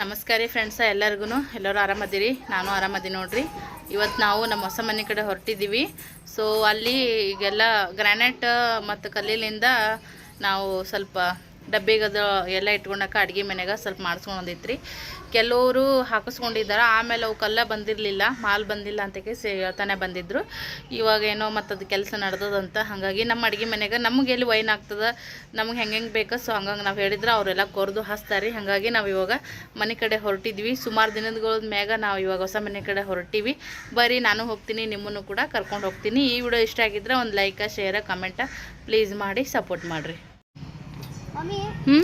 ನಮಸ್ಕಾರ ರೀ ಫ್ರೆಂಡ್ಸ ಎಲ್ಲರಿಗೂ ಎಲ್ಲರೂ ಆರಾಮದಿರಿ? ನಾನು ಆರಾಮದಿ ನೋಡ್ರಿ. ಇವತ್ತು ನಾವು ನಮ್ಮ ಹೊಸ ಮನೆ ಕಡೆ ಹೊರಟಿದ್ದೀವಿ. ಸೊ ಅಲ್ಲಿ ಈಗೆಲ್ಲ ಗ್ರಾನೈಟ್ ಮತ್ತು ಕಲ್ಲಿಲಿಂದ ನಾವು ಸ್ವಲ್ಪ ಡಬ್ಬಿಗದು ಎಲ್ಲ ಇಟ್ಕೊಂಡಾಕ ಅಡುಗೆ ಮನೆಗೆ ಸ್ವಲ್ಪ ಮಾಡಿಸ್ಕೊಂಡು ಬಂದಿತ್ತು ರೀ ಕೆಲವರು ಹಾಕಿಸ್ಕೊಂಡಿದ್ದಾರೆ. ಆಮೇಲೆ ಅವಕ್ಕೆಲ್ಲ ಬಂದಿರಲಿಲ್ಲ ಮಾಲ್ ಬಂದಿಲ್ಲ ಅಂತಕ್ಕೆ ಸೇ ಹೇಳ್ತಾನೆ ಬಂದಿದ್ದರು ಇವಾಗ ಏನೋ ಮತ್ತು ಅದು ಕೆಲಸ ನಡೆದದಂತ ಹಾಗಾಗಿ ನಮ್ಮ ಅಡುಗೆ ಮನೆಗೆ ನಮಗೆ ಎಲ್ಲಿ ವೈನ್ ಆಗ್ತದೆ ನಮ್ಗೆ ಹೆಂಗೆ ಹೆಂಗೆ ಬೇಕು ಸೊ ಹಂಗಾಗಿ ನಾವು ಹೇಳಿದ್ರೆ ಅವರೆಲ್ಲ ಕೊರೆದು ಹಸ್ತಾರೆ. ಹಾಗಾಗಿ ನಾವು ಇವಾಗ ಮನೆ ಕಡೆ ಹೊರಟಿದ್ವಿ. ಸುಮಾರು ದಿನದಗಳ ಮ್ಯಾಗ ನಾವು ಇವಾಗ ಹೊಸ ಮನೆ ಕಡೆ ಹೊರಟಿವಿ. ಬರೀ ನಾನು ಹೋಗ್ತೀನಿ ನಿಮ್ಮನ್ನು ಕೂಡ ಕರ್ಕೊಂಡು ಹೋಗ್ತೀನಿ. ಈ ವಿಡಿಯೋ ಇಷ್ಟ ಆಗಿದ್ರೆ ಒಂದು ಲೈಕ ಶೇರ ಕಮೆಂಟ ಪ್ಲೀಸ್ ಮಾಡಿ ಸಪೋರ್ಟ್ ಮಾಡಿರಿ. ಹ್ಞೂ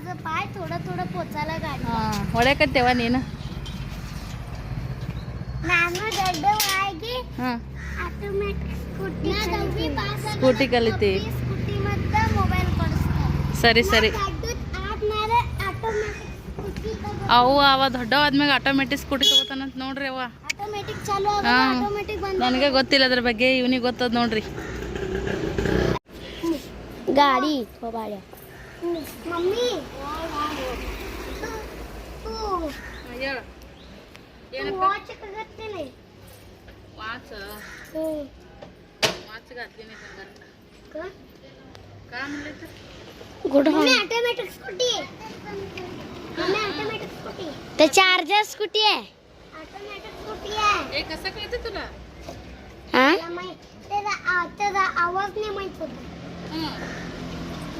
माझं पाय थोडं थोडं पोचायला गाडी ಹಾಂ ಹೊಡ್ಯಾಕತ್ತೇವ ನೀನು ನಾನು ದೊಡ್ಡವಾಗಿ ಹಾಂ ಆಟೋಮ್ಯಾಟಿಕ್ ಸ್ಕೂಟಿ ಸ್ಕೂಟಿ ಕಲಿತಿ ಸ್ಕೂಟಿ ಮತ್ತೆ ಮೊಬೈಲ್ ಕೊಡಿಸ್ತಾರೆ ಸರಿ ಸರಿ ಆದ್ಮೇಲೆ ಆಟೋಮ್ಯಾಟಿಕ್ ಸ್ಕೂಟಿ ಅವು ಅವ ದೊಡ್ಡ ಆದ್ಮ್ಯಾಗ ಆಟೋಮೆಟಿಕ್ ಸ್ಕೂಟಿ ತಗೋತಾನಂತ ನೋಡ್ರಿ ಅವ ಆಟೋಮ್ಯಾಟಿಕ್ ಚಾಲು ಹಾ. ಆಟೋಮ್ಯಾಟಿಕ್ ಬಂದ ನನಗೆ ಗೊತ್ತಿಲ್ಲ ಅದ್ರ ಬಗ್ಗೆ ಇವನಿಗೆ ಗೊತ್ತದ ನೋಡ್ರಿ ಗಾಡಿ ಮಮ್ಮಿ ವಾಚ್ ಕಗತ್ತೇನೆ ವಾಚ್ ಹ್ಮ್ ವಾಚ್ घातली का? का म्हणले गुड मम्मी ऑटोमॅटिक स्कूटी आहे मम्मी ऑटोमॅटिक स्कूटी ते चार्जर स्कूटी आहे ऑटोमॅटिक स्कूटी आहे ए कसं कळतं तुला हा त्याचा आ- त्याचा आवाज नाही माहित होता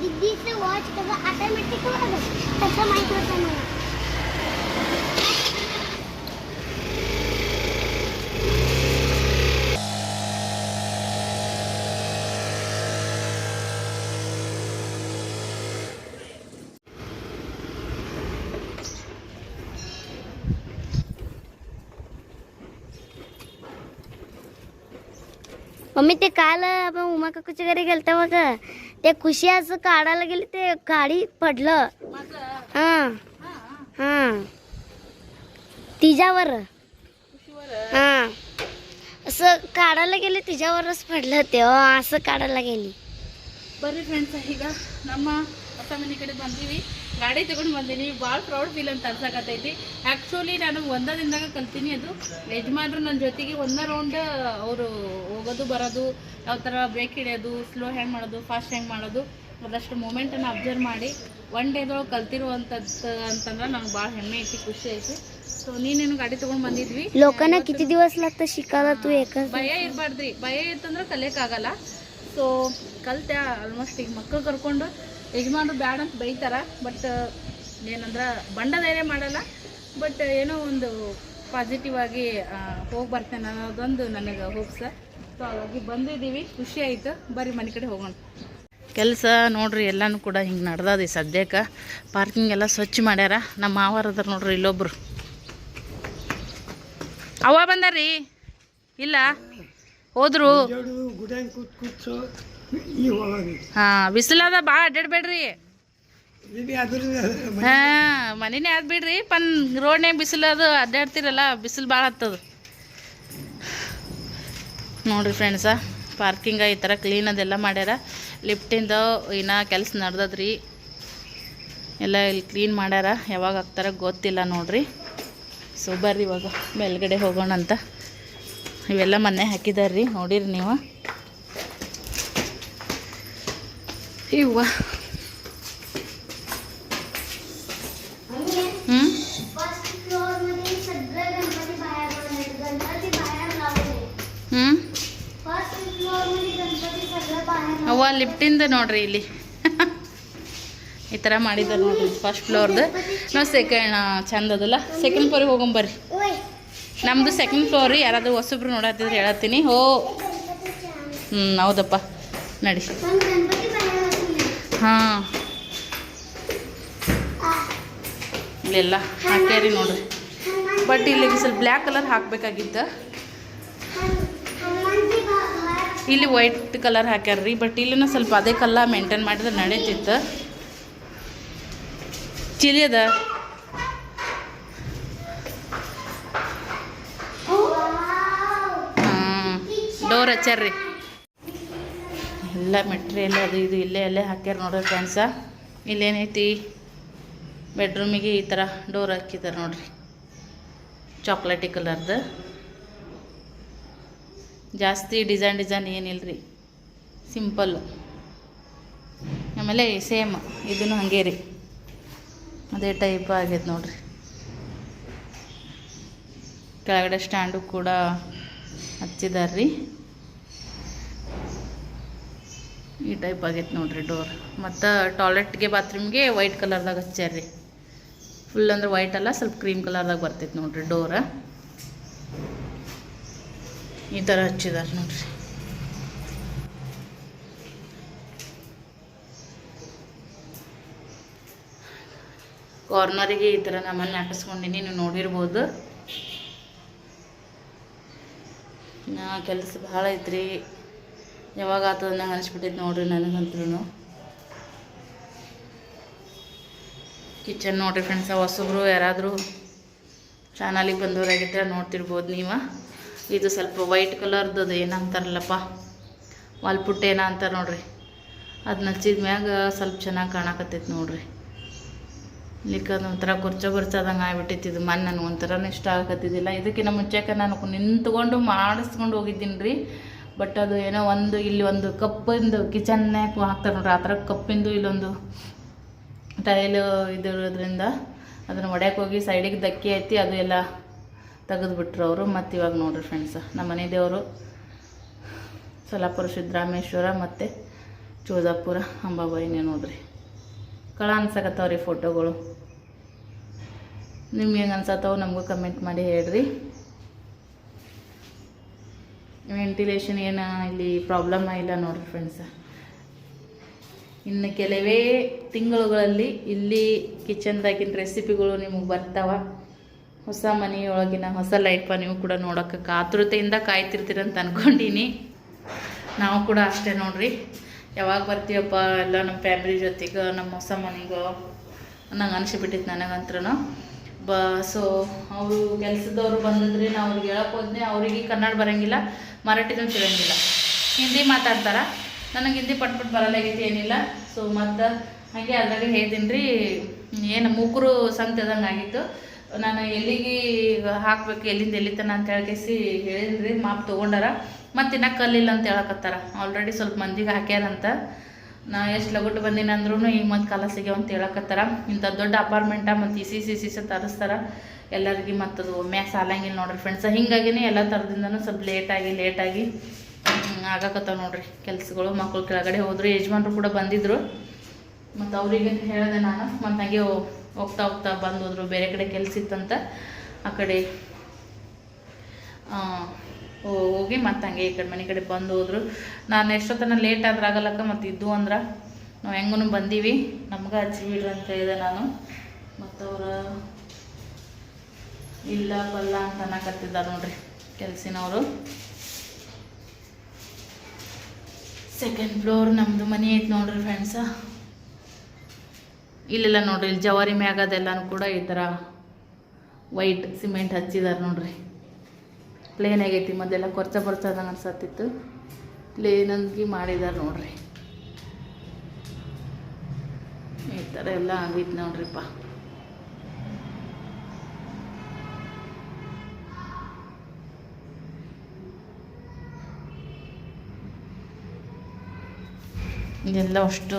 हं. दिदीचं वॉच त्याचा ऑटोमॅटिक तसं माहीत होतं मला मम्मी ते काल आपण उमा काकूच्या घरी गेलतो बघ ते खुशी असं काढायला गेली ते गाडी पडलं माझं हा हां हा तिच्यावर खुशीवर हा असं काढायला गेले तिच्यावरच पडलं ते हो, असं काढायला गेली ಬರ್ರಿ ಫ್ರೆಂಡ್ಸ್ ಈಗ ನಮ್ಮ ಹೊಸ ಮನೆ ಕಡೆ ಬಂದೀವಿ ಗಾಡಿ ತಗೊಂಡು ಬಂದೀನಿ ಭಾಳ ಪ್ರೌಡ್ ಫೀಲ್ ಅಂತ ಅನ್ಸಕತ್ತೈತಿ ಆ್ಯಕ್ಚುಲಿ ನಾನು ಒಂದ ದಿನದಾಗ ಕಲ್ತೀನಿ ಅದು ಯಜಮಾನ್ರು ನನ್ನ ಜೊತೆಗೆ ಒಂದ ರೌಂಡ್ ಅವರು ಹೋಗೋದು ಬರೋದು ಯಾವ ಥರ ಬ್ರೇಕ್ ಹಿಡಿಯೋದು ಸ್ಲೋ ಹ್ಯಾಂಗ್ ಮಾಡೋದು ಫಾಸ್ಟ್ ಹ್ಯಾಂಗ್ ಮಾಡೋದು ಅದಷ್ಟು ಮೂಮೆಂಟನ್ನು ಅಬ್ಸರ್ವ್ ಮಾಡಿ ಒನ್ ಡೇದೊಳಗೆ ಕಲ್ತಿರುವಂಥದ್ದು ಅಂತಂದ್ರೆ ನಂಗೆ ಭಾಳ ಹೆಮ್ಮೆ ಐತಿ ಖುಷಿ ಐತಿ. ಸೊ ನೀನೇನು ಗಾಡಿ ತೊಗೊಂಡು ಬಂದಿದ್ವಿ? ಲೋಕನ ಕಿತಿ ದಿವಸ. ಲಾಗ್ತದೆ ಭಯ ಇರಬಾರ್ದ್ರಿ. ಭಯ ಇತ್ತಂದ್ರೆ ಕಲಿಯೋಕ್ಕಾಗಲ್ಲ. ಸೊ ಕಲ್ತೆ ಆಲ್ಮೋಸ್ಟ್ ಈಗ ಮಕ್ಕಳು ಕರ್ಕೊಂಡು ಯಜಮಾನರು ಬ್ಯಾಡ ಅಂತ ಬೈತಾರ ಬಟ್ ಏನಂದ್ರೆ ಬಂಡ ಧೈರ್ಯ ಮಾಡಲ್ಲ. ಬಟ್ ಏನೋ ಒಂದು ಪಾಸಿಟಿವ್ ಆಗಿ ಹೋಗಿ ಬರ್ತೇನೆ ಅನ್ನೋದೊಂದು ನನಗೆ ಹೋಪ್ಸ ಸೊ ಹಾಗಾಗಿ ಬಂದಿದ್ದೀವಿ. ಖುಷಿ ಆಯಿತು. ಬರೀ ಮನೆ ಕಡೆ ಹೋಗೋಣ. ಕೆಲಸ ನೋಡ್ರಿ, ಎಲ್ಲನೂ ಕೂಡ ಹಿಂಗೆ ನಡ್ದದ ಸದ್ಯಕ್ಕೆ. ಪಾರ್ಕಿಂಗ್ ಎಲ್ಲ ಸ್ವಚ್ಛ ಮಾಡ್ಯಾರ. ನಮ್ಮ ಮಾವಾರ ಅದರ ನೋಡ್ರಿ ಇಲ್ಲೊಬ್ರು. ಅವ ಬಂದಾರಿ ಇಲ್ಲ? ಹೋದ್ರು. ಹಾಂ ಬಿಸಿಲದ ಭಾಳ ಅಡ್ಡಾಡ್ಬೇಡ್ರಿ ಹಾಂ, ಮನಿನೇ ಆದ್ ಬಿಡ್ರಿ, ಪನ್ ರೋಡ್ನ್ಯಾಗ ಬಿಸಿಲ ಅದು ಅಡ್ಡಾಡ್ತಿರಲ್ಲ ಬಿಸಿಲು ಭಾಳ ಹತ್ತದ. ನೋಡ್ರಿ ಫ್ರೆಂಡ್ಸ ಪಾರ್ಕಿಂಗ ಈ ಥರ ಕ್ಲೀನ್ ಅದೆಲ್ಲ ಮಾಡ್ಯಾರ. ಲಿಫ್ಟಿಂದ ಇನ್ನು ಕೆಲಸ ನಡ್ದದ್ರಿ. ಎಲ್ಲ ಇಲ್ಲಿ ಕ್ಲೀನ್ ಮಾಡ್ಯಾರ. ಯಾವಾಗ ಆಗ್ತಾರ ಗೊತ್ತಿಲ್ಲ ನೋಡ್ರಿ. ಸೊ ಬರ್ರಿ ಇವಾಗ ಮೇಲ್ಗಡೆ ಹೋಗೋಣ ಅಂತ. ಇವೆಲ್ಲ ಮೊನ್ನೆ ಹಾಕಿದಾರ್ರಿ, ನೋಡಿರಿ ನೀವು. ಇವ್ವ. ಅವ್ವ ಲಿಫ್ಟಿಂದ ನೋಡ್ರಿ ಇಲ್ಲಿ. ಈ ಥರ ಮಾಡಿದ್ದ ನೋಡ್ರಿ ಫಸ್ಟ್ ಫ್ಲೋರ್ದು ನಾವು ಸೆಕೆಂಡ್ ಚಂದದಲ್ಲ. ಸೆಕೆಂಡ್ ಫ್ಲೋರಿಗೆ ಹೋಗೊಂಬರ್ರಿ ನಮ್ಮದು ಸೆಕೆಂಡ್ ಫ್ಲೋರ್ ಯಾರಾದರೂ ಹೊಸಬ್ರು ನೋಡತ್ತಿದ್ರೆ ಹೇಳತ್ತೀನಿ. ಓ ಹ್ಞೂ ಹೌದಪ್ಪ. ನಡಿ. ಹಾಂ. ಇಲ್ಲೆಲ್ಲ ಹಾಕ್ಯಾರಿ ನೋಡ್ರಿ. ಬಟ್ ಇಲ್ಲಿ ಸ್ವಲ್ಪ ಬ್ಲ್ಯಾಕ್ ಕಲರ್ ಹಾಕಬೇಕಾಗಿತ್ತು. ಇಲ್ಲಿ ವೈಟ್ ಕಲರ್ ಹಾಕ್ಯಾರ್ರಿ ಬಟ್ ಇಲ್ಲಿನ ಸ್ವಲ್ಪ ಅದೇ ಕಲ್ಲ ಮೇಂಟೈನ್ ಮಾಡಿದ್ರೆ ನಡೀತಿತ್ತು. ಚಿಲಿ ಅದ? ಡೋರ್ ಹಚ್ಚಾರ್ರಿ ಎಲ್ಲ ಮೆಟ್ರಿಯಲ್ ಅದು ಇದು ಇಲ್ಲೇ ಅಲ್ಲೇ ಹಾಕ್ಯಾರ ನೋಡ್ರಿ ಫ್ರೆಂಡ್ಸ ಇಲ್ಲೇನೈತಿ? ಬೆಡ್ರೂಮಿಗೆ ಈ ಥರ ಡೋರ್ ಹಾಕಿದ್ದಾರೆ ನೋಡ್ರಿ. ಚಾಕ್ಲೇಟಿ ಕಲರ್ದು ಜಾಸ್ತಿ ಡಿಸೈನ್ ಡಿಸೈನ್ ಏನಿಲ್ಲ ರೀ ಸಿಂಪಲ್ ಆಮೇಲೆ ಸೇಮ್ ಇದನ್ನು ಹಾಗೆ ರೀ. ಅದೇ ಟೈಪ್ ಆಗ್ಯದ ನೋಡ್ರಿ. ಕೆಳಗಡೆ ಸ್ಟ್ಯಾಂಡು ಕೂಡ ಹಚ್ಚಿದಾರೆ ರೀ. ಈ ಟೈಪ್ ಆಗೈತೆ ನೋಡ್ರಿ ಡೋರ್ ಮತ್ತು ಟಾಯ್ಲೆಟ್ಗೆ ಬಾತ್ರೂಮ್ಗೆ ವೈಟ್ ಕಲರ್ದಾಗ ಹಚ್ಚಾರ ರೀ. ಫುಲ್ ಅಂದ್ರೆ ವೈಟ್ ಅಲ್ಲ, ಸ್ವಲ್ಪ ಕ್ರೀಮ್ ಕಲರ್ದಾಗ ಬರ್ತೈತೆ ನೋಡ್ರಿ ಡೋರ ಈ ಥರ ಹಚ್ಚಿದ್ದಾರೆ ನೋಡಿರಿ. ಕಾರ್ನರಿಗೆ ಈ ಥರ ನಮ್ಮನ್ನು ಹಾಕಿಸ್ಕೊಂಡಿನಿ ನೀವು ನೋಡಿರ್ಬೋದು. ನಾ ಕೆಲಸ ಭಾಳ ಐತ್ರಿ. ಯಾವಾಗ ಆತದ ನಂಗೆ ಅನಿಸ್ಬಿಟ್ಟೈತೆ ನೋಡ್ರಿ ನನಗಂತ್ರೂ ಕಿಚನ್ ನೋಡ್ರಿ ಫ್ರೆಂಡ್ಸ್ ಹೊಸಬ್ರು ಯಾರಾದರೂ ಚಾನಲಿಗೆ ಬಂದವರಾಗಿದ್ದರೆ ನೋಡ್ತಿರ್ಬೋದು ನೀವು. ಇದು ಸ್ವಲ್ಪ ವೈಟ್ ಕಲರ್ದು ಅದು ಏನಂತಾರಲ್ಲಪ್ಪ? ವಾಲ್ಪುಟ್ ಏನ ಅಂತಾರೆ ನೋಡ್ರಿ. ಅದು ನಚ್ಚಿದ ಮ್ಯಾಗ ಸ್ವಲ್ಪ ಚೆನ್ನಾಗಿ ಕಾಣಕತ್ತೈತಿ ನೋಡ್ರಿ. ಅದು ಒಂಥರ ಕುರ್ಚ ಬರ್ಚದಂಗೆ ಆಗ್ಬಿಟ್ಟೈತಿ ಇದು. ಮಣ್ಣು ನನಗೆ ಒಂಥರನೂ ಇಷ್ಟ ಆಗತ್ತಿದ್ದಿಲ್ಲ ಇದಕ್ಕಿಂತ ಮುಂಚೆಕ ನಾನು ನಿಂತ್ಕೊಂಡು ಮಾಡಿಸ್ಕೊಂಡು ಹೋಗಿದ್ದೀನಿ ರೀ ಬಟ್ ಅದು ಏನೋ ಒಂದು ಇಲ್ಲಿ ಒಂದು ಕಪ್ಪಿಂದು ಕಿಚನ್ನಾಗ ಹಾಕ್ತಾರೆ ನೋಡ್ರಿ. ಆ ಥರ ಕಪ್ಪಿಂದು ಇಲ್ಲೊಂದು ಟೈಲು ಇದಿರೋದ್ರಿಂದ ಅದನ್ನು ಒಡ್ಯಕ್ಕೆ ಹೋಗಿ ಸೈಡಿಗೆ ಧಕ್ಕಿ ಐತಿ. ಅದು ಎಲ್ಲ ತೆಗೆದುಬಿಟ್ರು ಅವರು. ಮತ್ತು ಇವಾಗ ನೋಡ್ರಿ ಫ್ರೆಂಡ್ಸ್ ನಮ್ಮ ಮನೆ ದೇವರು ಸೊಲ್ಲಾಪುರ ಸಿದ್ದರಾಮೇಶ್ವರ ಮತ್ತು ಚೋದಾಪುರ ಅಂಬಾಬಾಯಿನೇ ನೋಡ್ರಿ. ಕಳ ಅನ್ಸಕತ್ತವ್ರಿ ಫೋಟೋಗಳು ನಿಮ್ಗೆ ಹೆಂಗೆ ಅನ್ಸತ್ತವ ನಮಗೂ ಕಮೆಂಟ್ ಮಾಡಿ ಹೇಳ್ರಿ. ವೆಂಟಿಲೇಷನ್ ಏನು ಇಲ್ಲಿ ಪ್ರಾಬ್ಲಮ್ ಇಲ್ಲ ನೋಡ್ರಿ ಫ್ರೆಂಡ್ಸ ಇನ್ನು ಕೆಲವೇ ತಿಂಗಳುಗಳಲ್ಲಿ ಇಲ್ಲಿ ಕಿಚನ್ದಾಗಿನ ರೆಸಿಪಿಗಳು ನಿಮಗೆ ಬರ್ತಾವ. ಹೊಸ ಮನೆಯೊಳಗಿನ ಹೊಸ ಲೈಫ ನೀವು ಕೂಡ ನೋಡೋಕೆ ಕಾತುರತೆಯಿಂದ ಕಾಯ್ತಿರ್ತೀರಂತ ಅನ್ಕೊಂಡಿನಿ. ನಾವು ಕೂಡ ಅಷ್ಟೇ ನೋಡ್ರಿ. ಯಾವಾಗ ಬರ್ತೀವಪ್ಪ ಎಲ್ಲ ನಮ್ಮ ಫ್ಯಾಮಿಲಿ ಜೊತೆಗೆ, ನಮ್ಮ ಹೊಸ ಮನೆಗೋ ನಂಗೆ ಅನಿಸಿಬಿಟ್ಟಿತ್ತು ನನಗಂತ್ರೂ ಬ ಸೊ ಅವರು ಕೆಲಸದವ್ರು ಬಂದಿದ್ರೆ ನಾವು ಅವ್ರಿಗೆ ಹೇಳಕ್ಕೆ ಹೋದ್ನೆ, ಅವರಿಗೆ ಕನ್ನಡ ಬರೋಂಗಿಲ್ಲ, ಮರಾಠಿನೂ ತಿಳಂಗಿಲ್ಲ ಹಿಂದಿ ಮಾತಾಡ್ತಾರ. ನನಗೆ ಹಿಂದಿ ಪಟ್ಬಿಟ್ಟು ಪಟ್ ಬರಲಾಗೈತಿ ಏನಿಲ್ಲ. ಸೊ ಮತ್ತು ಹಾಗೆ ಅದ್ರಾಗ ಹೇಳ್ತೀನಿ ರೀ, ಏನು ಮೂಕರು ಸಂತೆದಂಗೆ ಆಗಿತ್ತು. ನಾನು ಎಲ್ಲಿಗೆ ಹಾಕ್ಬೇಕು, ಎಲ್ಲಿಂದ ಎಲ್ಲಿ ತನ ಅಂತ ಹೇಳ್ಕೇಸಿ ಹೇಳಿದ್ರಿ, ಮಾಪ್ ತೊಗೊಂಡಾರ. ಮತ್ತು ಇನ್ನ ಕಲ್ಲಿಲ್ಲ ಅಂತ ಹೇಳಕತ್ತಾರ. ಆಲ್ರೆಡಿ ಸ್ವಲ್ಪ ಮಂದಿಗೆ ಹಾಕ್ಯಾರಂತ. ನಾ ಎಷ್ಟು ಲಗುಟ್ಟು ಬಂದೀನಿ ಅಂದ್ರೂ ಈಗ ಮತ್ತು ಕಾಲ ಸಿಗ್ಯಾವ ಅಂತ ಹೇಳಕತ್ತಾರ. ಇಂಥ ದೊಡ್ಡ ಅಪಾರ್ಟ್ಮೆಂಟ ಮತ್ತು ಇ ಸಿ ಸಿ ಸಿ ಸಿ ತರಿಸ್ತಾರ. ಎಲ್ಲರಿಗೆ ಮತ್ತು ಅದು ಒಮ್ಮೆ ಸಾಲಂಗಿಲ್ಲ ನೋಡ್ರಿ ಫ್ರೆಂಡ್ಸ್ ಹಿಂಗಾಗಿನೇ ಎಲ್ಲ ಥರದಿಂದನೂ ಸ್ವಲ್ಪ ಲೇಟಾಗಿ ಲೇಟಾಗಿ ಆಗಕತ್ತಾವ ನೋಡ್ರಿ ಕೆಲಸಗಳು. ಮಕ್ಕಳು ಕೆಳಗಡೆ ಹೋದ್ರು, ಯಜಮಾನ್ರು ಕೂಡ ಬಂದಿದ್ರು. ಮತ್ತು ಅವ್ರಿಗೆ ಹೇಳಿದೆ ನಾನು. ಮತ್ತು ಹೋ- ಹೋಗ್ತಾ ಹೋಗ್ತಾ ಬಂದೋದ್ರು, ಬೇರೆ ಕಡೆ ಕೆಲಸ ಇತ್ತಂತ ಆ ಕಡೆ. ಹೋಗಿ ಮತ್ತೆ ಹಂಗೆ ಈ ಕಡೆ ಮನೆ ಕಡೆ ಬಂದು ಹೋದ್ರು ನಾನು ಎಷ್ಟೊತ್ತನ ಲೇಟ್ ಆದ್ರೆ ಆಗಲ್ಲಕ್ಕ ಮತ್ತು ಇದ್ದು ಅಂದ್ರೆ. ನಾವು ಹೆಂಗೂ ಬಂದೀವಿ. ನಮ್ಗೆ ಹಚ್ಚಿ ಬಿಡ್ರಿ ಅಂತ ಹೇಳಿದೆ ನಾನು. ಮತ್ತು ಅವ್ರ ಇಲ್ಲ ಬಲ್ಲ ಅಂತ ಅನ್ನಕತ್ತಿದ್ದಾರೆ ನೋಡ್ರಿ ಕೆಲಸಿನವರು. ಸೆಕೆಂಡ್ ಫ್ಲೋರ್ ನಮ್ಮದು ಮನೆ ಐತೆ ನೋಡ್ರಿ ಫ್ರೆಂಡ್ಸ ಇಲ್ಲೆಲ್ಲ ನೋಡ್ರಿ, ಇಲ್ಲಿ ಜವಾರಿ ಮ್ಯಾಗ ಅದೆಲ್ಲನೂ ಕೂಡ ಈ ಥರ ವೈಟ್ ಸಿಮೆಂಟ್ ಹಚ್ಚಿದಾರೆ ನೋಡ್ರಿ. ಪ್ಲೇನ್ ಆಗೈತಿ, ಮೊದಲೆಲ್ಲ ಕೊರ್ಚ ಬರ್ಚದಂಗೆ ಅನ್ಸತ್ತಿತ್ತು. ಪ್ಲೇನ್ ಅಂದ್ಗಿ ಮಾಡಿದಾರೆ ನೋಡ್ರಿ. ಈ ಥರ ಎಲ್ಲ ಆಗೈತೆ ನೋಡ್ರಿಪ್ಪ. ಇದೆಲ್ಲ ಅಷ್ಟು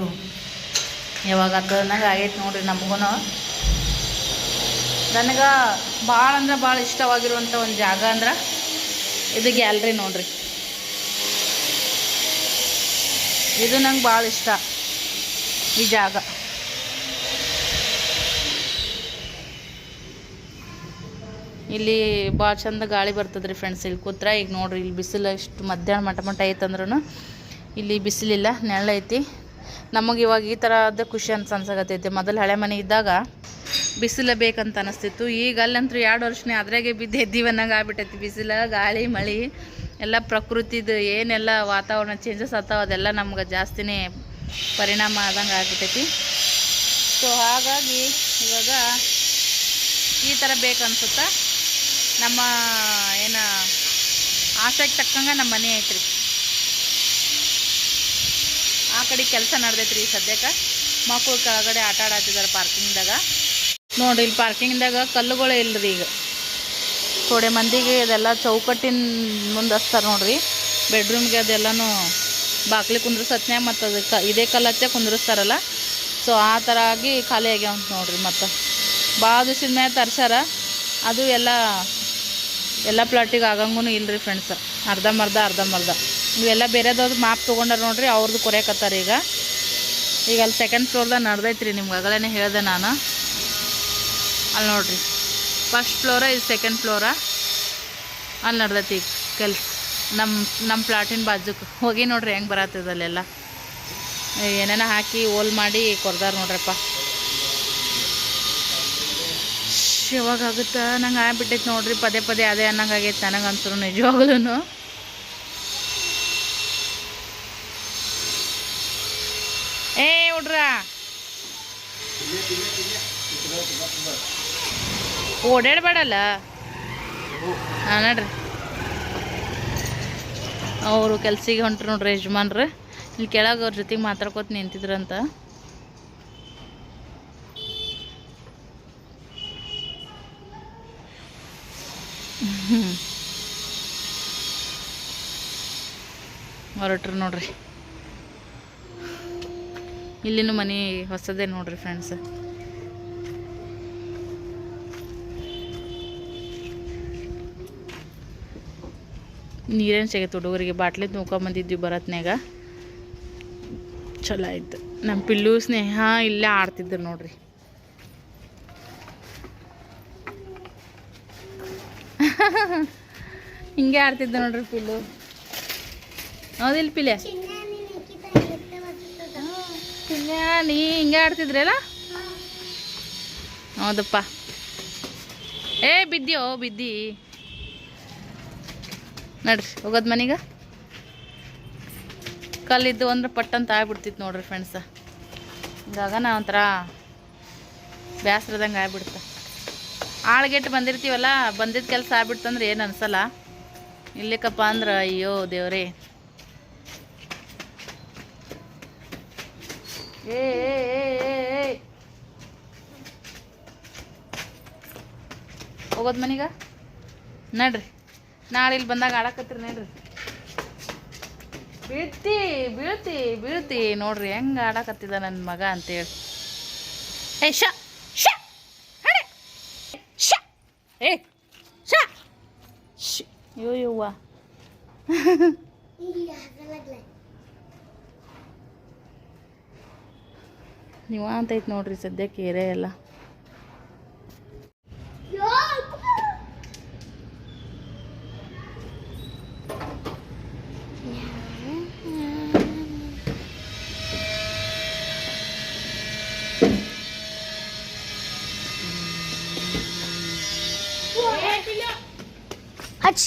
ಯಾವಾಗ ಆತನಾಗ ಆಗೈತೆ ನೋಡಿರಿ ನಮಗೂ ನನಗೆ ಭಾಳ ಅಂದ್ರೆ ಭಾಳ ಇಷ್ಟವಾಗಿರುವಂಥ ಒಂದು ಜಾಗ ಅಂದ್ರೆ ಇದು ಗ್ಯಾಲ್ರಿ ನೋಡಿರಿ. ಇದು ನಂಗೆ ಭಾಳ ಇಷ್ಟ ಈ ಜಾಗ. ಇಲ್ಲಿ ಭಾಳ ಚಂದ ಗಾಳಿ ಬರ್ತದ್ರಿ ಫ್ರೆಂಡ್ಸ್ ಇಲ್ಲಿ ಕೂತ್ರ ಈಗ ನೋಡ್ರಿ ಇಲ್ಲಿ ಬಿಸಿಲು ಇಷ್ಟು ಮಧ್ಯಾಹ್ನ ಮಟ ಮಟ ಐತಂದ್ರೂ ಇಲ್ಲಿ ಬಿಸಿಲಿಲ್ಲ, ನೆರಳೈತಿ. ನಮಗೆ ಇವಾಗ ಈ ಥರದ ಖುಷಿ ಅಂತ ಅನ್ಸಕತ್ತೈತಿ. ಮೊದಲು ಹಳೆ ಮನೆ ಇದ್ದಾಗ ಬಿಸಿಲು ಬೇಕಂತ ಅನಿಸ್ತಿತ್ತು. ಈಗ ಅಲ್ಲಂತೂ ಎರಡು ವರ್ಷನೇ ಅದ್ರಾಗೆ ಬಿದ್ದು ಎದ್ದೀವಿ ಆಗ್ಬಿಟ್ಟೈತಿ. ಬಿಸಿಲು, ಗಾಳಿ, ಮಳೆ, ಎಲ್ಲ ಪ್ರಕೃತಿದು ಏನೆಲ್ಲ ವಾತಾವರಣ ಚೇಂಜಸ್ ಆಗ್ತಾವ ಅದೆಲ್ಲ ನಮ್ಗೆ ಜಾಸ್ತಿನೇ ಪರಿಣಾಮ ಆದಂಗೆ ಆಗ್ಬಿಟ್ಟೈತಿ. ಸೊ ಹಾಗಾಗಿ ಇವಾಗ ಈ ಥರ ಬೇಕನ್ಸುತ್ತಾ ನಮ್ಮ, ಏನು, ಆಸೆಗೆ ತಕ್ಕಂಗೆ ನಮ್ಮ ಮನೆ ಐತ್ರಿ. ಕಡೆ ಕೆಲಸ ನಡ್ದೈತ್ರಿ ಸದ್ಯಕ್ಕೆ. ಮಕ್ಕಳು ಕೆಳಗಡೆ ಆಟ ಆಡತ್ತಿದ್ದಾರೆ ಪಾರ್ಕಿಂಗ್ದಾಗ. ನೋಡ್ರಿ ಇಲ್ಲಿ ಪಾರ್ಕಿಂಗ್ದಾಗ ಕಲ್ಲುಗಳೇ ಇಲ್ರಿ ಈಗ. ಥೋಡೆ ಮಂದಿಗೆ ಇದೆಲ್ಲ ಚೌಕಟ್ಟಿನ ಮುಂದೆ ಹಚ್ತಾರೆ ನೋಡ್ರಿ. ಬೆಡ್ರೂಮ್ಗೆ ಅದೆಲ್ಲನೂ ಬಾಕ್ಲಿ ಕುಂದ್ರಸತ್ನ್ಯಾಗ ಮತ್ತು ಅದಕ್ಕೆ ಇದೇ ಕಲ್ಲತ್ತೆ ಕುಂದ್ರಿಸ್ತಾರಲ್ಲ. ಸೊ ಆ ಥರ ಆಗಿ ಖಾಲಿ ಆಗ್ಯಾವ ನೋಡ್ರಿ ಮತ್ತು. ಭಾಳ ದಿವಸದ ಮೇಲೆ ತರ್ಸಾರ ಅದು ಎಲ್ಲ ಎಲ್ಲ ಪ್ಲಾಟಿಗೆ ಆಗಂಗೂ ಇಲ್ಲರಿ ಫ್ರೆಂಡ್ಸ್ ಅರ್ಧಂಬರ್ಧ ಅರ್ಧಂಬರ್ಧ. ಇವೆಲ್ಲ ಬೇರೆದವ್ರದ್ದು ಮಾಪ್ ತೊಗೊಂಡಾರ ನೋಡ್ರಿ ಅವ್ರದ್ದು ಕೊರೆಯಕತ್ತಾರ ಈಗ. ಈಗ ಅಲ್ಲಿ ಸೆಕೆಂಡ್ ಫ್ಲೋರ್ದಾಗ ನಡೆದೈತ್ರಿ ನಿಮ್ಗೆ ಆಗಲೇ ಹೇಳ್ದೆ ನಾನು. ಅಲ್ಲಿ ನೋಡ್ರಿ. ಫಸ್ಟ್ ಫ್ಲೋರ ಇದು ಸೆಕೆಂಡ್ ಫ್ಲೋರ ಅಲ್ಲಿ ನಡ್ದೈತಿ ಈಗ ಕೆಲ್ಸ. ನಮ್ಮ ನಮ್ಮ ಪ್ಲಾಟಿನ ಬಾಜುಕ್ಕೆ ಹೋಗಿ ನೋಡ್ರಿ ಹೆಂಗೆ ಬರತ್ತದ ಅಲ್ಲೆಲ್ಲ ಏನೇನೋ ಹಾಕಿ ಓಲ್ ಮಾಡಿ ಕೊರ್ದಾರ ನೋಡ್ರಪ್ಪ. ಯಾವಾಗ ಆಗುತ್ತೆ? ನಂಗೆ ಆಗ್ಬಿಟ್ಟೈತೆ ನೋಡ್ರಿ, ಪದೇ ಪದೇ ಅದೇ ಅನ್ನಂಗೆ ಆಗೈತೆ ನನಗಂತೂ ನಿಜವಾಗ್ಲೂ ಏ ಹುಡ್ರ? ಓಡಾಡಬೇಡಲ್ಲ? ಹಾಂ ನೋಡ್ರಿ. ಅವರು ಕೆಲ್ಸಿಗೆ ಹೊಂಟ್ರು ನೋಡ್ರಿ ಯಜಮಾನ್ರು. ಇಲ್ಲಿ ಕೆಳಗೆ ಅವ್ರ ಜೊತೆಗೆ ಮಾತಾಡ್ಕೋತ ನಿಂತಿದ್ರಂತ ಹ್ಮ್. ಹೊರಟ್ರು ನೋಡ್ರಿ. ಇಲ್ಲಿನೂ ಮನೆ ಹೊಸದೇ ನೋಡ್ರಿ ಫ್ರೆಂಡ್ಸ್ ನೀರೇನು ಸಿಗತ್ತೆ ಹುಡುಗರಿಗೆ ಬಾಟ್ಲಿ ತುಂಬ್ಕೊಂಬಂದಿದ್ವಿ ಭರತ್ನ್ಯಾಗ. ಚಲೋ ಆಯ್ತು. ನಮ್ಮ ಪಿಲ್ಲು ಸ್ನೇಹ ಇಲ್ಲೇ ಆಡ್ತಿದ್ರು ನೋಡ್ರಿ. ಹಿಂಗೆ ಆಡ್ತಿದ್ದ ನೋಡ್ರಿ ಪಿಲ್ಲು. ಹೌದಿಲ್ಲ ಪಿಲ್ಲೆ? ಪಿಲ್ಲೆ ನೀ ಹಿಂಗೆ ಆಡ್ತಿದ್ರಲ್ಲ? ಹೌದಪ್ಪ. ಏ ಬಿದ್ದಿಯೋ ಬಿದ್ದಿ. ನಡ್ರಿ, ಹೋಗೋದು ಮನೀಗ? ಕಲ್ಲಿದ್ದು ಅಂದ್ರೆ ಪಟ್ಟಂತ ಆಗ್ಬಿಡ್ತಿತ್ತು ನೋಡ್ರಿ ಫ್ರೆಂಡ್ಸ ಹಿಂಗಾಗ ನಾ ಒಂಥರ ಬೇಸ್ರದಂಗೆ ಆಗ್ಬಿಡ್ತ. ಆಳ್ಗೆಟ್ಟು ಬಂದಿರ್ತೀವಲ್ಲ ಬಂದಿದ್ದ ಕೆಲಸ ಆಗ್ಬಿಡ್ತಂದ್ರೆ ಏನು ಅನ್ಸಲ್ಲ. ಇಲ್ಲಿಕಪ್ಪ ಅಂದ್ರೆ, ಅಯ್ಯೋ ದೇವ್ರೇ. ಏ. ಹೋಗೋದು ಮನೆಗೆ? ನಡ್ರಿ. ನಾಳೆ ಇಲ್ಲಿ ಬಂದಾಗ ಆಡಕತ್ರಿ, ನಡ್ರಿ. ಬೀಳ್ತಿ ಬೀಳ್ತಿ ಬೀಳ್ತಿ. ನೋಡ್ರಿ, ಹೆಂಗೆ ಆಡಕತ್ತಿದ ನನ್ನ ಮಗ ಅಂತೇಳಿ. ಏ, ಶ ಏ, ಶ ಯವ್ವ. ನೀವು ಅಂತೈತೆ ನೋಡ್ರಿ ಸದ್ಯಕ್ಕೆ ಏರೇ ಎಲ್ಲ. ಹಚ್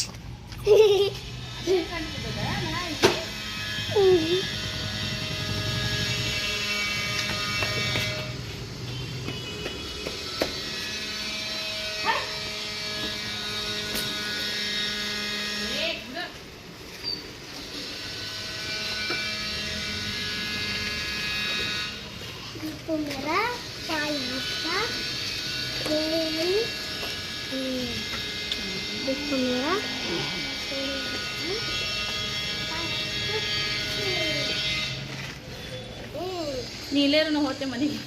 Itu merah, saya ini itu merah. ನೀಲೇರನು ಹೋತೆ ಮನೆಗೆ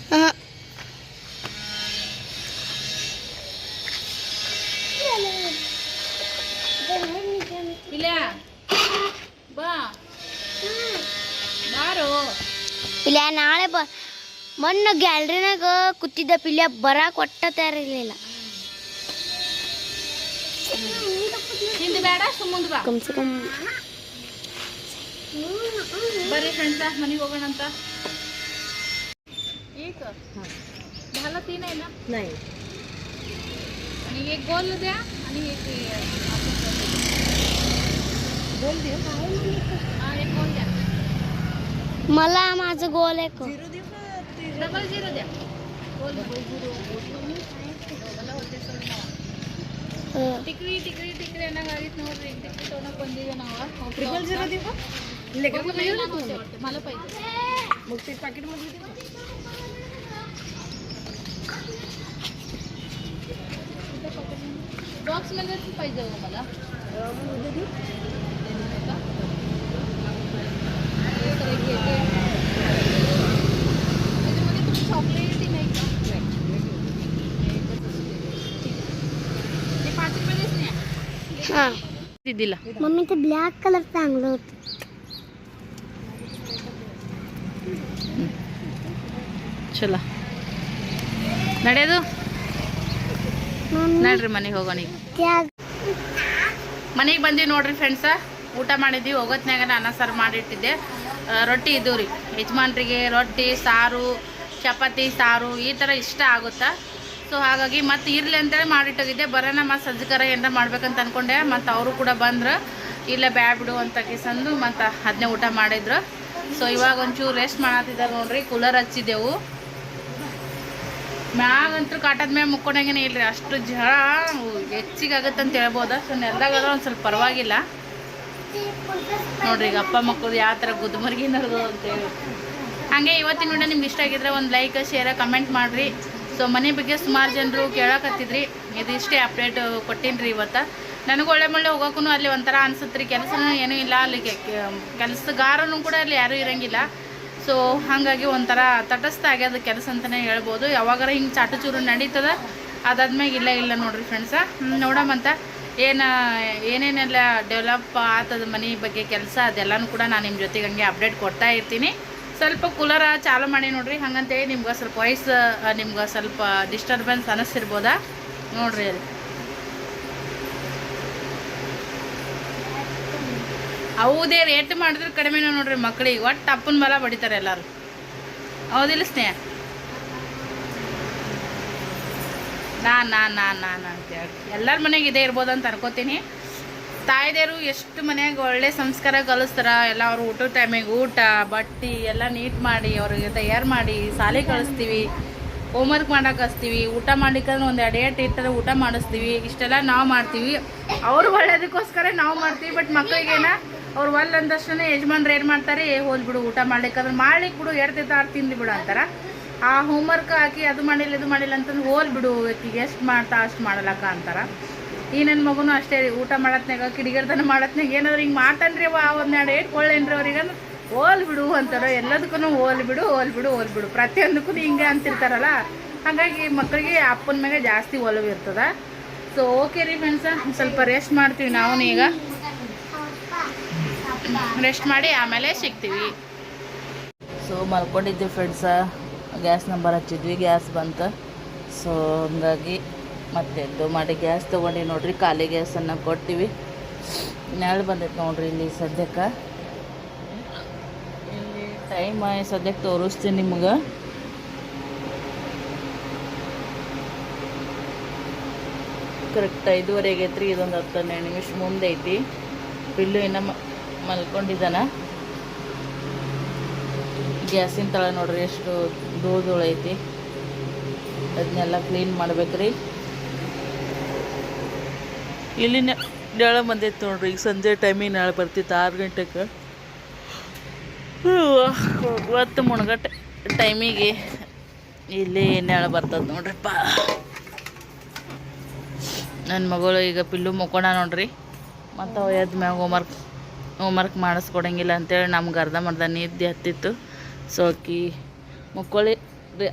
ಮೊನ್ನೆ ಗ್ಯಾಲ್ರಿನಾಗ ಕೂತಿದ್ದ ಪಿಲ್ಯ ಬರಾಕ್ ಒಟ್ಟ ತಯಾರಿರ್ಲಿಲ್ಲ ಹಿಂದೆ ಬೇಡ ಸುಮ್ಮಂದು ಬಾ ಕಮ್ ಸೆ ಕಮ್ ಬರ್ರಿ ಫ್ರೆಂಡ್ಸ ಮನೆಗೆ ಹೋಗೋಣ ಅಂತ एक झाला तीन आहे ना नाही आणि एक गोल द्या आणि एक हे आपण गोल देऊ हा एक गोल द्या मला माझं गोल आहे डबल झिरो द्या. टिकरी टिकरी टिकरी यांना गाडीत नवर रेट टिकरी तो ना पंजीच्या नावावर ट्रिपल देऊ पाहिजे ना तुला मला पाहिजे. मग ते पाकिटमध्ये देऊ बॉक्समध्येच पाहिजे हो मला. देऊ? घेते. दिदीला मम्मी ते ब्लॅक कलर चांगलं होतं ಚಲೋ ನಡೆಯೋದು ಮಮ್ಮಿ ನಡ್ರಿ ಮನೆಗೆ ಹೋಗೋಣ ಈಗ त्या ಮನೆಗೆ ಬಂದೀವಿ ನೋಡ್ರಿ ಫ್ರೆಂಡ್ಸ ಊಟ ಮಾಡಿದ್ವಿ ಹೋಗೋತ್ನ್ಯಾಗ ಅನ್ನ ಸಾರು ಮಾಡಿಟ್ಟಿದ್ದೆ ಆ, ರೊಟ್ಟಿ ಇದ್ದವು ರೀ ಯಜಮಾನ್ರಿಗೆ ರೊಟ್ಟಿ ಸಾರು ಚಪಾತಿ ಸಾರು ಈ ಥರ ಇಷ್ಟ ಆಗುತ್ತಾ ಸೊ ಹಾಗಾಗಿ ಮತ್ತೆ ಇರಲಿ ಅಂತೇಳಿ ಮಾಡಿಟ್ಟೋಗಿದ್ದೆ. ಬರೋಣ, ಮತ್ತು ಸಜ್ಜಕರ ಏನಾರ ಮಾಡ್ಬೇಕಂತ ಅಂದ್ಕೊಂಡೆ ಮತ್ತು ಅವರು ಕೂಡ ಬಂದ್ರು. ಇಲ್ಲ ಬಿಡು ಅಂತ ಕಿಸಂದು ಮತ್ತು ಅದನ್ನೇ ಊಟ ಮಾಡಿದ್ರು. ಸೊ ಇವಾಗ ಒಂಚೂರು ರೆಸ್ಟ್ ಮಾಡತ್ತಿದ್ದಾರೆ ನೋಡ್ರಿ. ಕೂಲರ್ ಹಚ್ಚಿದ್ದೆವು. ಮ್ಯಾಗಂತೂ ಕಾಟದ ಮೇಲೆ ಮುಕ್ಕೊಂಡಂಗೇನೆ ಇಲ್ರಿ. ಅಷ್ಟು ಜಳ ಹೆಚ್ಚಿಗೆ ಆಗತ್ತೆ ಅಂತ ಹೇಳ್ಬೋದ? ಸೊ ನೆಲದಾಗ ಒಂದು ಸ್ವಲ್ಪ ಪರವಾಗಿಲ್ಲ. ನೋಡ್ರಿ, ಈಗ ಅಪ್ಪ ಮಕ್ಕಳು ಯಾವ ಥರ ಗುದ್ಮರ್ಗಿ ನಡೆದು ಅಂತೇಳಿ ಹಾಗೆ ಇವತ್ತಿನ ವಿಡಿಯೋ ನಿಮ್ಗೆ ಇಷ್ಟ ಆಗಿದ್ರೆ ಒಂದು ಲೈಕ್ ಶೇರ್ ಕಮೆಂಟ್ ಮಾಡಿರಿ. ಸೊ ಮನೆ ಬಗ್ಗೆ ಸುಮಾರು ಜನರು ಕೇಳಕತ್ತಿದ್ರಿ. ಇದಿಷ್ಟೇ ಅಪ್ಡೇಟ್ ಕೊಟ್ಟೀನಿ ರೀ ಇವತ್ತು. ನನಗೂ ಒಳ್ಳೆ ಮಳೆ ಹೋಗೋಕ್ಕೂ ಅಲ್ಲಿ ಒಂಥರ ಅನ್ಸುತ್ತೆ ರೀ ಕೆಲಸನೂ ಏನೂ ಇಲ್ಲ ಅಲ್ಲಿ. ಕೆಲಸಗಾರನು ಕೂಡ ಅಲ್ಲಿ ಯಾರೂ ಇರಂಗಿಲ್ಲ. ಸೊ ಹಾಗಾಗಿ ಒಂಥರ ತಟಸ್ಥ ಆಗ್ಯದ ಕೆಲಸ ಅಂತಲೇ ಹೇಳ್ಬೋದು. ಯಾವಾಗಾರ ಹಿಂಗೆ ಚಾಟು ಚೂರು ನಡೀತದ ಅದಾದ್ಮೇಲೆ ಇಲ್ಲ ಇಲ್ಲ ನೋಡ್ರಿ ಫ್ರೆಂಡ್ಸ ನೋಡಮಂತ ಏನು, ಏನೇನೆಲ್ಲ ಡೆವಲಪ್ ಆತದ ಮನೆ ಬಗ್ಗೆ ಕೆಲಸ ಅದೆಲ್ಲನೂ ಕೂಡ ನಾನು ನಿಮ್ಮ ಜೊತೆಗೆ ಹಂಗೆ ಅಪ್ಡೇಟ್ ಕೊಡ್ತಾ ಇರ್ತೀನಿ. ಸ್ವಲ್ಪ ಕೂಲರ ಚಾಲು ಮಾಡಿ ನೋಡ್ರಿ. ಹಂಗಂತೇಳಿ ನಿಮ್ಗೆ ಸ್ವಲ್ಪ ವಾಯ್ಸ್ ನಿಮ್ಗೆ ಸ್ವಲ್ಪ ಡಿಸ್ಟರ್ಬೆನ್ಸ್ ಅನ್ನಿಸ್ತಿರ್ಬೋದಾ ನೋಡ್ರಿ ಅಲ್ಲಿ. ಹೌದೇ ರೇಟ್ ಮಾಡಿದ್ರೆ ಕಡಿಮೆ ನೋಡ್ರಿ ಮಕ್ಳಿಗೆ. ಒಟ್ಟು ಅಪ್ಪನ ಬಲ ಬಡಿತಾರೆ ಎಲ್ಲರೂ. ಹೌದಿಲ್ಲ ಸ್ನೇಹ? ನಾ ನಾ ನಾ ನಾ ನಾ ಅಂತೇಳಿ ಎಲ್ಲರ ಮನೆಗೆ ಇದೇ ಇರ್ಬೋದು ಅಂತ ಅನ್ಕೋತೀನಿ. ತಾಯ್ದೇರು ಎಷ್ಟು ಮನೆಯಾಗ ಒಳ್ಳೆ ಸಂಸ್ಕಾರ ಕಲಿಸ್ತಾರ, ಎಲ್ಲ ಅವ್ರು ಊಟದ ಟೈಮಿಗೆ ಊಟ, ಬಟ್ಟಿ ಎಲ್ಲ ನೀಟ್ ಮಾಡಿ ಅವ್ರಿಗೆ ತಯಾರು ಮಾಡಿ ಶಾಲೆ ಕಳಿಸ್ತೀವಿ ಹೋಮ್ವರ್ಕ್ ಮಾಡಕ್ಕೆ ಹಚ್ತೀವಿ, ಊಟ ಮಾಡ್ಲಿಕ್ಕಂದ್ರೆ ಒಂದು ಎರಡು ಏಟ್ ಇಟ್ಟರೆ ಊಟ ಮಾಡಿಸ್ತೀವಿ, ಇಷ್ಟೆಲ್ಲ ನಾವು ಮಾಡ್ತೀವಿ. ಅವರು ಒಳ್ಳೆಯದಕ್ಕೋಸ್ಕರ ನಾವು ಮಾಡ್ತೀವಿ ಬಟ್ ಮಕ್ಕಳಿಗೇನ ಅವ್ರು ಒಲ್ ಅಂದಷ್ಟೇ ಯಜಮಾನ್ರು ಏನು ಮಾಡ್ತಾರೆ ಹೋಲ್ ಬಿಡು ಊಟ ಮಾಡ್ಲಿಕ್ಕಂದ್ರೆ ಮಾಡ್ಲಿಕ್ಕೆ ಬಿಡು, ಎರಡು ಆರು ತಿಂದು ಬಿಡು ಅಂತಾರೆ. ಆ ಹೋಮ್ವರ್ಕ್ ಹಾಕಿ ಅದು ಮಾಡಿಲ್ಲ, ಇದು ಮಾಡಿಲ್ಲ ಅಂತಂದು ಹೋಲ್ ಬಿಡು ಆಕಿಗೆ ಎಷ್ಟು ಮಾಡ್ತಾ ಅಷ್ಟು ಮಾಡಲಕ್ಕ ಅಂತಾರ. ಈ ನನ್ನ ಮಗುನು ಅಷ್ಟೇ ರೀ, ಊಟ ಮಾಡತ್ನಾಗ ಕಿಡಿಗರ್ದನ ಮಾಡತ್ನಾಗ ಏನಾದ್ರು ಹಿಂಗೆ ಮಾಡ್ತಾನ್ರಿ ಅವ ಒಂದೆರಡು ಏಟ್ ಕೊಳ್ಳೇನ್ರಿ ಅವ್ರಿಗೆ ಹೋಲ್ ಬಿಡು ಅಂತಾರ ಎಲ್ಲದಕ್ಕೂ ಹೋಲ್ ಬಿಡು ಹೋಲ್ ಬಿಡು ಹೋಲ್ ಬಿಡು. ಪ್ರತಿಯೊಂದಕ್ಕೂ ಹಿಂಗೆ ಅಂತಿರ್ತಾರಲ್ಲ, ಹಾಗಾಗಿ ಮಕ್ಕಳಿಗೆ ಅಪ್ಪನ ಮ್ಯಾಗೆ ಜಾಸ್ತಿ ಒಲವು ಇರ್ತದ. ಸೊ ಓಕೆ ರೀ ಫ್ರೆಂಡ್ಸ ಸ್ವಲ್ಪ ರೆಸ್ಟ್ ಮಾಡ್ತೀವಿ ನಾವು ಈಗ. ರೆಸ್ಟ್ ಮಾಡಿ ಆಮೇಲೆ ಸಿಗ್ತೀವಿ. ಸೊ ಮಲ್ಕೊಂಡಿದ್ವಿ ಫ್ರೆಂಡ್ಸ ಗ್ಯಾಸ್ ನಂಬರ್ ಹಚ್ಚಿದ್ವಿ ಗ್ಯಾಸ್ ಬಂತು. ಸೊ ಹಂಗಾಗಿ ಮತ್ತೆ ಎದ್ದು ಮಾಡಿ ಗ್ಯಾಸ್ ತೊಗೊಂಡು ನೋಡ್ರಿ, ಖಾಲಿ ಗ್ಯಾಸನ್ನು ಕೊಡ್ತೀವಿ. ನೆರಳು ಬಂದೈತೆ ನೋಡ್ರಿ ಇಲ್ಲಿ ಸದ್ಯಕ್ಕೆ. ಇಲ್ಲಿ ಟೈಮ್ ಸದ್ಯಕ್ಕೆ ತೋರಿಸ್ತೀನಿ ನಿಮ್ಗೆ. ಕರೆಕ್ಟ್ ಐದುವರೆಗೆ ಐತ್ರಿ ಇದೊಂದು ಹತ್ತು ಹನ್ನೆರಡು ನಿಮಿಷ ಮುಂದೆ ಐತಿ. ಬಿಲ್ಲು ಇನ್ನು ಮಲ್ಕೊಂಡಿದ್ದಾನ. ಗ್ಯಾಸಿನ ತಳ ನೋಡ್ರಿ, ಎಷ್ಟು ಧೂಳು ಐತಿ. ಅದನ್ನೆಲ್ಲ ಕ್ಲೀನ್ ಮಾಡ್ಬೇಕ್ರಿ. ಇಲ್ಲಿ ನೆಳ ಬಂದೈತೆ ನೋಡ್ರಿ. ಈಗ ಸಂಜೆ ಟೈಮಿಗೆ ನಾಳೆ ಬರ್ತಿತ್ತು ಆರು ಗಂಟೆಗೆ ಇವತ್ತು ಮುಣಗಟ್ಟ ಟೈಮಿಗೆ ಇಲ್ಲಿ ನೆಳ ಬರ್ತದೆ ನೋಡ್ರಿಪ್ಪ. ನನ್ನ ಮಗಳು ಈಗ ಪಿಲ್ಲು ಮುಕ್ಕೋಣ ನೋಡ್ರಿ. ಮತ್ತು ಎದ್ದ ಮ್ಯಾಗ ಹೋಮ್ವರ್ಕ್ ಹೋಮ್ವರ್ಕ್ ಮಾಡಿಸ್ಕೊಡಂಗಿಲ್ಲ ಅಂತೇಳಿ ನಮ್ಗೆ ಅರ್ಧಂಬರ್ಧ ನಿದ್ದೆ ಹತ್ತಿತ್ತು. ಸೊ ಅಕ್ಕಿ ಮುಕ್ಕೊಳ್ಳಿ.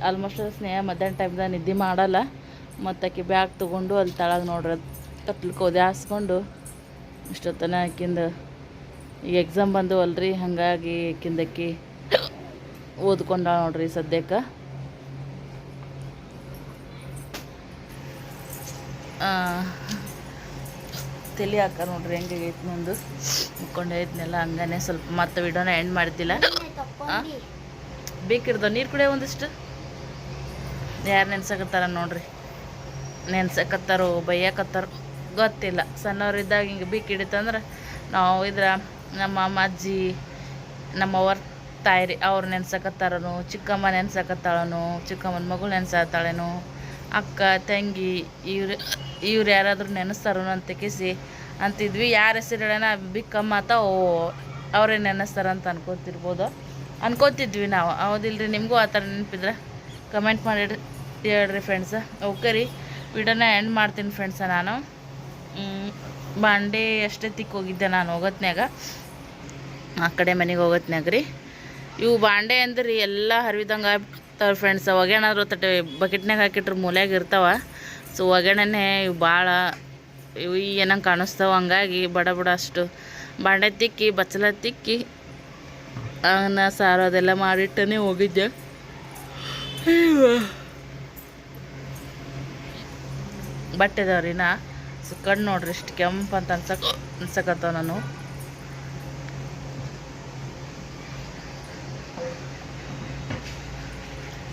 ಆಲ್ಮೋಸ್ಟ್ ಸ್ನೇಹ ಮಧ್ಯಾಹ್ನ ಟೈಮ್ದಾಗ ನಿದ್ದೆ ಮಾಡಲ್ಲ. ಮತ್ತು ಆಕೆ ಬ್ಯಾಗ್ ತೊಗೊಂಡು ಅಲ್ಲಿ ತಳಗೆ ನೋಡ್ರಿ ಕತ್ಲಕ್ಕೆ ಕೋದೆ ಹಾಸ್ಕೊಂಡು ಇಷ್ಟೊತ್ತನ ಆಕಿಂದ ಈಗ ಎಕ್ಸಾಮ್ ಬಂದು ಅಲ್ರಿ ಹಾಗಾಗಿ ಆಕಿಂದಕ್ಕಿ ಓದ್ಕೊಂಡ ನೋಡ್ರಿ ಸದ್ಯಕ್ಕೆ. ತಲೆ ಹಾಕ ನೋಡ್ರಿ ಹೆಂಗಾಗೈತೆ ನಂದು ಮುಕ್ಕೊಂಡೆ ಐತ್ನೆಲ್ಲ ಹಂಗಾನೆ ಸ್ವಲ್ಪ ಮತ್ತೆ ವಿಡಿಯೋನ ಎಂಡ್ ಮಾಡ್ತಿಲ್ಲ. ಬೇಕಿರ್ದ ನೀರು ಕುಡಿಯೋ ಒಂದಿಷ್ಟು? ಯಾರು ನೆನ್ಸಕತ್ತಾರ ನೋಡ್ರಿ. ನೆನ್ಸಕತ್ತಾರೋ, ಬೈಯಕತ್ತಾರೋ? ಗೊತ್ತಿಲ್ಲ. ಸಣ್ಣವರಿದ್ದಾಗ ಹಿಂಗೆ ಬೀಕ್ ಹಿಡಿತಂದ್ರೆ ನಾವು ಇದ್ರ ನಮ್ಮ ಅಜ್ಜಿ ನಮ್ಮವ್ರ ತಾಯಿರಿ ಅವ್ರು ನೆನ್ಸಕತ್ತಾರನು, ಚಿಕ್ಕಮ್ಮ ನೆನ್ಸಕತ್ತಾಳನು, ಚಿಕ್ಕಮ್ಮನ ಮಗಳು ನೆನ್ಸತ್ತಾಳೇನು ಅಕ್ಕ, ತಂಗಿ, ಇವ್ರು ಇವ್ರು ಯಾರಾದರೂ ನೆನೆಸ್ತಾರನು ಅಂತ ಕಿಸಿ ಅಂತಿದ್ವಿ. ಯಾರ ಹೆಸರು ಹೇಳೋಣ ಬಿಕ್ಕಮ್ಮ ಅಂತ, ಓ, ಅವರೇ ನೆನೆಸ್ತಾರಂತ ಅನ್ಕೋತಿರ್ಬೋದು. ಅನ್ಕೋತಿದ್ವಿ ನಾವು. ಹೌದಿಲ್ರಿ, ನಿಮಗೂ ಆ ಥರ ನೆನಪಿದ್ರೆ? ಕಮೆಂಟ್ ಮಾಡಿ ಹೇಳ್ರಿ ಫ್ರೆಂಡ್ಸ ಓಕೆ ರೀ. ವಿಡಿಯೋನ ಎಂಡ್ ಮಾಡ್ತೀನಿ ಫ್ರೆಂಡ್ಸ ನಾನು. ಬಾಂಡೆ ಅಷ್ಟೊತ್ತಿಕ್ ತಿಕ್ ಹೋಗಿದ್ದೆ ನಾನು ಹೋಗೋತ್ನ್ಯಾಗ? ಆ ಕಡೆ ಮನೆಗೆ ಹೋಗೋತ್ನಾಗ ರೀ. ಇವು ಬಾಂಡೆ ಅಂದ್ರೆ ಎಲ್ಲ ಹರಿವಿದಂಗೆ ಆಗ್ತಾವ ಫ್ರೆಂಡ್ಸ್ ಒಗ್ಯಾಣಾದ್ರು ತಟ್ಟೆ ಬಕೆಟ್ನಾಗ ಹಾಕಿಟ್ರೆ ಮೂಲೆಯಾಗ ಇರ್ತಾವ. ಸೊ ಒಗ್ಯಾಣನೇ ಇವು ಭಾಳ ಇವು ಏನಂಗೆ ಕಾಣಿಸ್ತಾವ. ಹಂಗಾಗಿ ಬಡ ಬಡ ಅಷ್ಟು ಬಾಂಡೆ ತಿಕ್ಕಿ, ಬಚ್ಚಲ ತಿಕ್ಕಿ, ಅನ್ನ, ಸಾರು ಅದೆಲ್ಲ ಮಾಡಿಟ್ಟನೇ ಹೋಗಿದ್ದೆ. ಬಟ್ಟೆ ನಾ ಸೊ ಕಣ್ಣು ನೋಡ್ರಿ ಇಷ್ಟು ಕೆಂಪು ಅಂತ ಅನ್ಸಕ್, ಅನ್ಸಕತ್ತವ ನಾನು.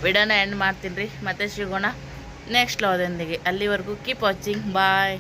ವಿಡಿಯೋನ ಎಂಡ್ ಮಾಡ್ತೀನಿ ರೀ. ಮತ್ತೆ ಸಿಗೋಣ ನೆಕ್ಸ್ಟ್ ಲೋದೊಂದಿಗೆ ಅಲ್ಲಿವರೆಗೂ ಕೀಪ್ ವಾಚಿಂಗ್ ಬಾಯ್